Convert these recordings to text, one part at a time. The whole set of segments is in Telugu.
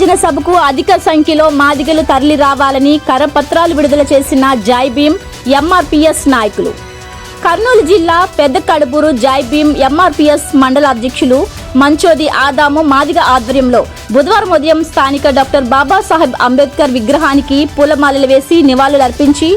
గిరిజన సభకు అధిక సంఖ్యలో మాదిగలు తరలి రావాలని కరపత్రాలు విడుదల చేసిన జైభీం ఎంఆర్పిఎస్ నాయకులు. కర్నూలు జిల్లా పెద్ద కడుపూరు జైభీం భీమ్ ఎంఆర్పిఎస్ మండల అధ్యక్షులు మంచోది ఆదాము మాదిగ ఆధ్వర్యంలో బుధవారం ఉదయం స్థానిక డాక్టర్ బాబాసాహెబ్ అంబేద్కర్ విగ్రహానికి పూలమాలలు వేసి నివాళులర్పించి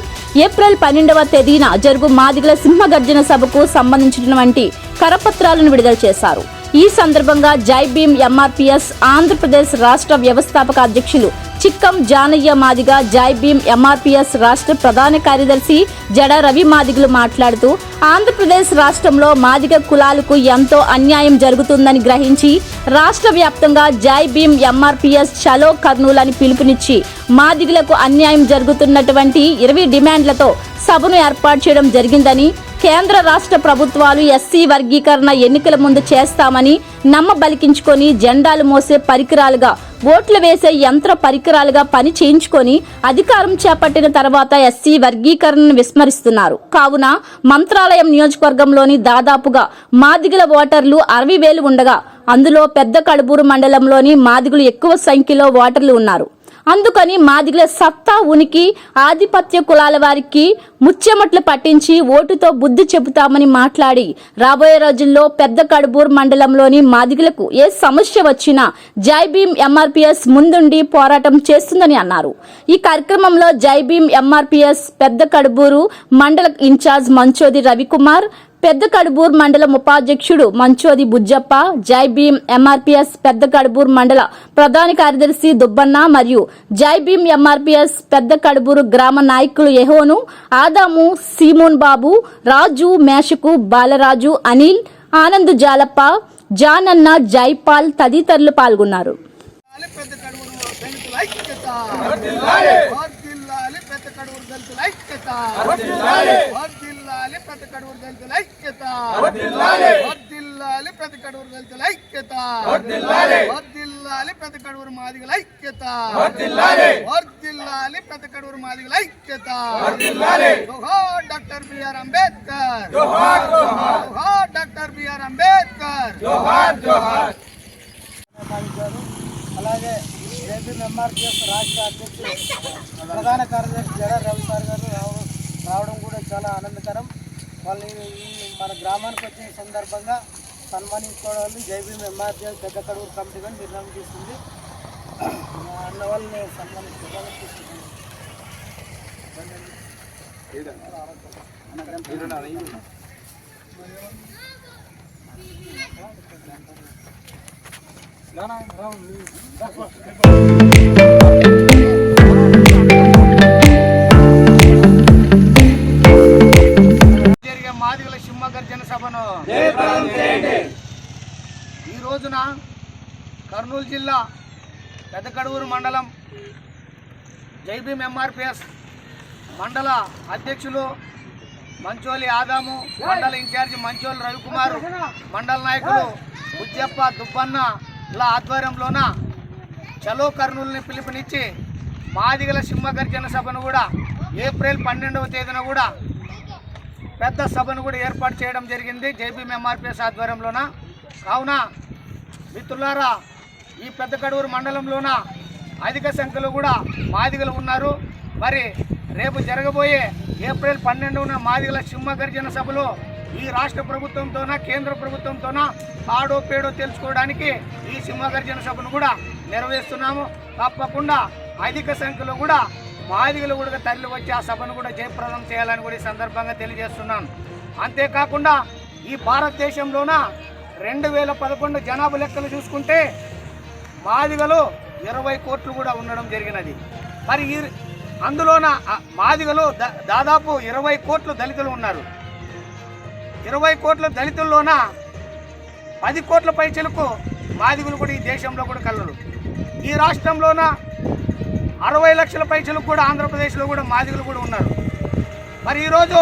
ఏప్రిల్ పన్నెండవ తేదీన జరుగు మాదిగల సింహగర్జన సభకు సంబంధించినటువంటి కరపత్రాలను విడుదల చేశారు. ఈ సందర్భంగా జై భీమ్ ఎంఆర్పిఎస్ ఆంధ్రప్రదేశ్ రాష్ట్ర వ్యవస్థాపక అధ్యక్షులు చిక్కం జానయ్య మాదిగ జై భీమ్ ఎంఆర్పిఎస్ రాష్ట్ర ప్రధాన కార్యదర్శి జడ రవి మాదిగలు మాట్లాడుతూ ఆంధ్రప్రదేశ్ రాష్ట్రంలో మాదిగ కులాలకు ఎంతో అన్యాయం జరుగుతుందని గ్రహించి రాష్ట్ర వ్యాప్తంగా జై భీమ్ ఎంఆర్పిఎస్ చలో కర్నూలు అని పిలుపునిచ్చి మాదిగలకు అన్యాయం జరుగుతున్నటువంటి ఇరవై డిమాండ్లతో సభను ఏర్పాటు చేయడం జరిగిందని కేంద్ర రాష్ట్ర ప్రభుత్వాలు ఎస్సీ వర్గీకరణ ఎన్నికల ముందు చేస్తామని నమ్మబలికించుకొని జెండాలు మోసే పరికరాలుగా ఓట్లు వేసే యంత్ర పరికరాలుగా పని చేయించుకొని అధికారం చేపట్టిన తర్వాత ఎస్సీ వర్గీకరణను విస్మరిస్తున్నారు. కావున మంత్రాలయం నియోజకవర్గంలోని దాదాపుగా మాదిగల ఓటర్లు అరవై వేలు ఉండగా అందులో పెద్ద కడుబూరు మండలంలోని మాదిగులు ఎక్కువ సంఖ్యలో ఓటర్లు ఉన్నారు. అందుకని మాదిగల సత్తా ఉనికి ఆధిపత్య కులాల వారికి ముచ్చెమట్లు పట్టించి ఓటుతో బుద్ధి చెబుతామని మాట్లాడి రాబోయే రోజుల్లో పెద్ద కడుబూర్ మండలంలోని మాదిగలకు ఏ సమస్య వచ్చినా జై భీమ్ ఎంఆర్పిఎస్ ముందుండి పోరాటం చేస్తుందని అన్నారు. ఈ కార్యక్రమంలో జై భీమ్ ఎంఆర్పిఎస్ పెద్ద కడుబూరు మండల ఇన్ఛార్జ్ మంచోది రవికుమార్ పెద్ద కడుబూర్ మండలం ఉపాధ్యక్షుడు మంచోది బుజ్జప్ప జై భీమ్ ఎంఆర్పిఎస్ పెద్ద కడుబూర్ మండల ప్రధాన కార్యదర్శి దుబ్బన్న మరియు జై భీమ్ ఎంఆర్పిఎస్ పెద్ద కడుబూరు గ్రామ నాయకులు యెహోను ఆదాము సీమోన్ బాబు రాజు మేషకు బాలరాజు అనిల్ ఆనంద్ జాలప్ప జానన్న జైపాల్ తదితరులు పాల్గొన్నారు. పెద్ద కడుగురు దళితుల ఐక్యత వర్ధిల్లాలి పెద్ద కడుగురు దళితుల ఐక్యత వర్ధిల్లాలి పెద్ద కడుగురు దళితుల ఐక్యత వర్ధిల్లాలి పెద్ద కడుగురు దళితుల ఐక్యత వర్ధిల్లాలి పెద్ద కడుగురు మాదిగల ఐక్యత వర్ధిల్లాలి పెద్ద కడుగురు మాదిగల ఐక్యత జోహార్ డాక్టర్ బిఆర్ అంబేద్కర్ జోహార్ డాక్టర్ బిఆర్ అంబేద్కర్ గారు అలాగే ఏపీ ఎంఆర్పిఎస్ రాష్ట్ర అధ్యక్షులు ప్రధాన కార్యదర్శి జడ రవి సార్ గారు రావ- రావడం కూడా చాలా ఆనందకరం. వాళ్ళు మన గ్రామానికి వచ్చే సందర్భంగా సన్మానించుకోవడాన్ని జైబీ ఎంఆర్పిఎస్ పెద్ద కడుగు కమిటీ కానీ నిర్ణయం తీసుకుంది. అన్న వాళ్ళని సన్మానించుకోవాలని తీసుకుంటున్నాను జరిగే ఈ రోజున కర్నూలు జిల్లా పెద్దకడూరు మండలం జైబీం ఎంఆర్పిఎస్ మండల అధ్యక్షులు మంచోలి ఆదాము మండల ఇన్ఛార్జి మంచోలి రవికుమార్ మండల నాయకులు బుజ్జప్ప దుబ్బన్నల ఆధ్వర్యంలోన చలో కర్నూలుని పిలుపునిచ్చి మాదిగల సింహగర్జన సభను కూడా ఏప్రిల్ పన్నెండవ తేదీన కూడా పెద్ద సభను కూడా ఏర్పాటు చేయడం జరిగింది. జేబీ ఎంఆర్పిఎస్ ఆధ్వర్యంలోన. కావున మిత్రులారా ఈ పెద్ద కడూరు మండలంలోన అధిక సంఖ్యలో కూడా మాదిగలు ఉన్నారు. మరి రేపు జరగబోయే ఏప్రిల్ పన్నెండున మాదిగల సింహగర్జన సభలో ఈ రాష్ట్ర ప్రభుత్వంతోన కేంద్ర ప్రభుత్వంతోన ఆడో పేడో తెలుసుకోవడానికి ఈ సింహగర్జన సభను కూడా నిర్వహిస్తున్నాము. తప్పకుండా అధిక సంఖ్యలో కూడా మాదిగలు కూడా తరలి వచ్చి ఆ సభను కూడా జయప్రదం చేయాలని కూడా ఈ సందర్భంగా తెలియజేస్తున్నాను. అంతేకాకుండా ఈ భారతదేశంలోన రెండు వేల పదకొండు జనాభా లెక్కలు చూసుకుంటే మాదిగలు ఇరవై కోట్లు కూడా ఉండడం జరిగినది. మరి ఈ అందులోన మాదిగలో మాదిగలు దాదాపు ఇరవై కోట్లు దళితులు ఉన్నారు. ఇరవై కోట్ల దళితుల్లోన పది కోట్ల పైచలకు మాదిగులు కూడా ఈ దేశంలో కూడా కలరు. ఈ రాష్ట్రంలోన అరవై లక్షల పైసలు కూడా ఆంధ్రప్రదేశ్లో కూడా మాదిగలు కూడా ఉన్నారు. మరి ఈరోజు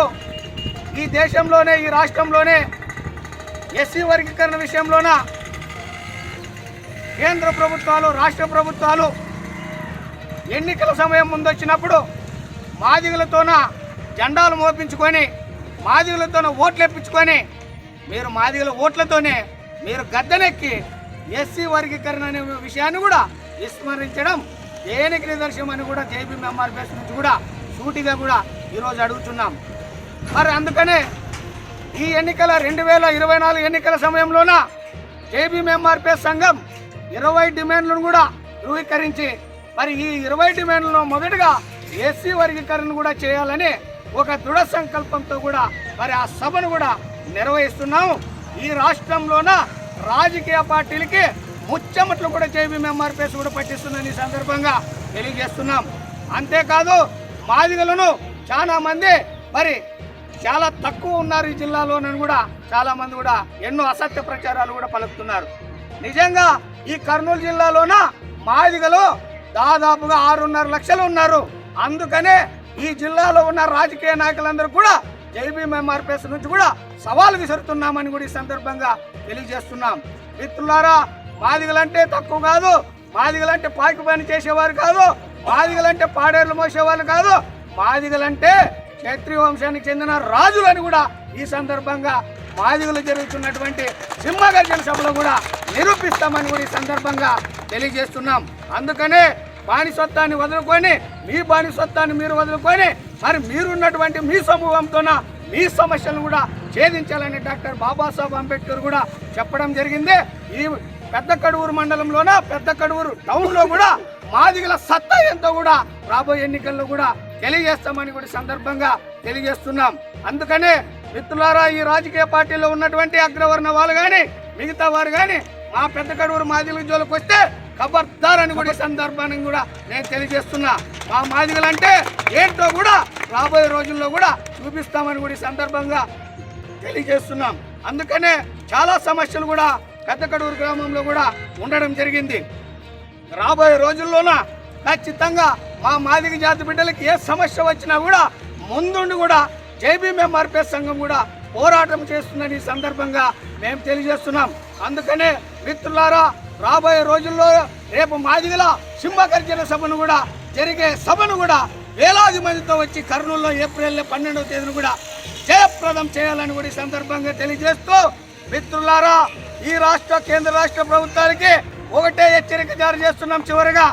ఈ దేశంలోనే ఈ రాష్ట్రంలోనే ఎస్సీ వర్గీకరణ విషయంలోన కేంద్ర ప్రభుత్వాలు రాష్ట్ర ప్రభుత్వాలు ఎన్నికల సమయం ముందొచ్చినప్పుడు మాదిగలతోన జెండాలు మోపించుకొని మాదిగలతోన ఓట్లు ఎప్పించుకొని మీరు మాదిగల ఓట్లతోనే మీరు గద్దెనెక్కి ఎస్సీ వర్గీకరణ అనే విషయాన్ని కూడా విస్మరించడం దేనికి నిదర్శనం అని కూడా జేబీ ఎంఆర్పిఎస్ నుంచి కూడా సూటిగా కూడా ఈరోజు అడుగుతున్నాం. మరి అందుకనే ఈ ఎన్నికల రెండు వేల ఇరవై నాలుగు ఎన్నికల సమయంలోన జేబీ ఎంఆర్పిఎస్ సంఘం ఇరవై డిమాండ్లను కూడా ధృవీకరించి మరి ఈ ఇరవై డిమాండ్లలో మొదటగా ఎస్సీ వర్గీకరణ కూడా చేయాలని ఒక దృఢ సంకల్పంతో కూడా మరి ఆ సభను కూడా నిర్వహిస్తున్నాము ఈ రాష్ట్రంలోన రాజకీయ పార్టీలకి ముచ్చమట్లు కూడా జేబీ ఎంఆర్పిఎస్ కూడా పట్టిస్తుందని ఈ సందర్భంగా తెలియజేస్తున్నాం. అంతేకాదు మాదిగలను చాలా మంది మరి చాలా తక్కువ ఉన్నారు ఈ జిల్లాలోనని కూడా చాలా మంది కూడా ఎన్నో అసత్య ప్రచారాలు కూడా పలుకుతున్నారు. నిజంగా ఈ కర్నూలు జిల్లాలోన మాదిగలు దాదాపుగా ఆరున్నర లక్షలు ఉన్నారు. అందుకనే ఈ జిల్లాలో ఉన్న రాజకీయ నాయకులందరూ కూడా జైబీఎంఆర్పిఎస్ నుంచి కూడా సవాల్ విసురుతున్నామని కూడా ఈ సందర్భంగా తెలియజేస్తున్నాం. మిత్రులారా మాదిగలంటే తక్కువ కాదు. మాదిగలంటే పాకి పని చేసేవారు కాదు. మాదిగలంటే పాడేర్లు మోసేవాళ్ళు కాదు. మాదిగలంటే క్షత్రియ వంశానికి చెందిన రాజులని కూడా ఈ సందర్భంగా మాదిగలు జరుగుతున్నటువంటి సింహగర్జన సభలో కూడా నిరూపిస్తామని కూడా ఈ సందర్భంగా తెలియజేస్తున్నాం. అందుకనే బానిసత్వాన్ని వదులుకొని మీ బానిసత్వాన్ని మీరు వదులుకొని మరి మీరున్నటువంటి మీ సమూహంతోన మీ సమస్యలను కూడా ఛేదించాలని డాక్టర్ బాబాసాహెబ్ అంబేద్కర్ కూడా చెప్పడం జరిగింది. ఈ పెద్ద కడువూరు మండలంలోన? పెద్ద కడువూరు టౌన్లో కూడా మాదిగల సత్తా ఎంతో కూడా రాబోయే ఎన్నికల్లో కూడా తెలియజేస్తామని కూడా సందర్భంగా తెలియజేస్తున్నాం. అందుకనే మిత్రులారా ఈ రాజకీయ పార్టీలో ఉన్నటువంటి అగ్రవర్ణ వాళ్ళు కానీ మిగతా వారు కానీ మా పెద్ద కడువూరు మాదిగల జోలికి వస్తే ఖబర్దార్ అని కూడా సందర్భాన్ని కూడా నేను తెలియజేస్తున్నా. మా మాదిగలంటే ఏంటో కూడా రాబోయే రోజుల్లో కూడా చూపిస్తామని కూడా సందర్భంగా తెలియజేస్తున్నాం. అందుకనే చాలా సమస్యలు కూడా పెద్దకడూరు గ్రామంలో కూడా ఉండడం జరిగింది. రాబోయే రోజుల్లోన ఖచ్చితంగా మా మాదిగ జాతి బిడ్డలకి ఏ సమస్య వచ్చినా కూడా ముందుండి కూడా జేబీ సంఘం కూడా పోరాటం చేస్తుందని సందర్భంగా మేము తెలియజేస్తున్నాం. అందుకనే మిత్రులారా రాబోయే రోజుల్లో రేపు మాదిగల సింహగర్జన సభను కూడా జరిగే సభను కూడా వేలాది మందితో వచ్చి కర్నూలులో ఏప్రిల్ పన్నెండవ తేదీన కూడా జయప్రదం చేయాలని కూడా ఈ సందర్భంగా తెలియజేస్తూ మిత్రులారా ఈ రాష్ట్ర కేంద్ర రాష్ట్ర ప్రభుత్వానికి ఒకటే హెచ్చరిక జారీ చేస్తున్నాం చివరిగా.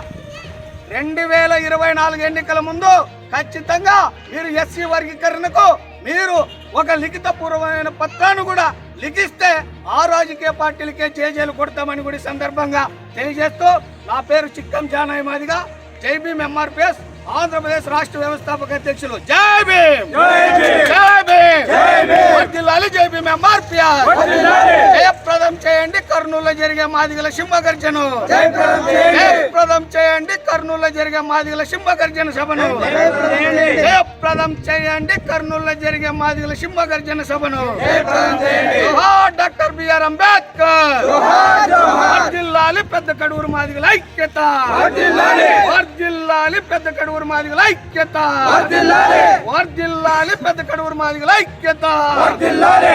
రెండు వేల ఇరవై నాలుగు ఎన్నికల ముందు ఖచ్చితంగా మీరు ఎస్సీ వర్గీకరణకు మీరు ఒక లిఖిత పూర్వమైన పత్రాన్ని కూడా లిఖిస్తే ఆ రాజకీయ పార్టీలకే చేజేలు కొడతామని కూడా సందర్భంగా తెలియజేస్తూ నా పేరు చిక్కం జానాయి మాదిగా. జై భీమ్ ఎంఆర్పిఎస్ ఆంధ్రప్రదేశ్ రాష్ట్ర వ్యవస్థాపక అధ్యక్షులు. జై భీమ్ జై భీమ్ వర్ధిల్లాలి జై భీమ్ ఎంఆర్పిఎస్ జయప్రదం చేయండి కర్నూలులో జరిగే మాదిగల సింహగర్జను. జయప్రదం చేయండి కర్నూలులో జరిగే మాదిగల సింహగర్జన సభను. జయప్రదం చేయండి కర్నూలులో జరిగే మాదిగల సింహగర్జన సభను. Doctor BR Ambedkar. వర్ధిల్లాలి పెద్ద కడువురు మాదిగల ఐక్యత. వర్ధిల్లాలి పెద్ద కడువురు మాదిగల ఐక్యత. వర్ధిల్లాలి పెద్ద కడువురు మాదిగల ఐక్యత. వర్ధిల్లాలి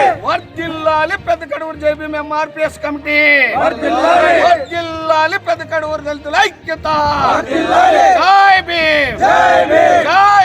పెద్ద కడువురు జేబీఎం ఎంఆర్పిఎస్ కమిటీ. వర్ధిల్లాలి పెద్ద కడువురు దళితుల ఐక్యత. జై భీమ్. జై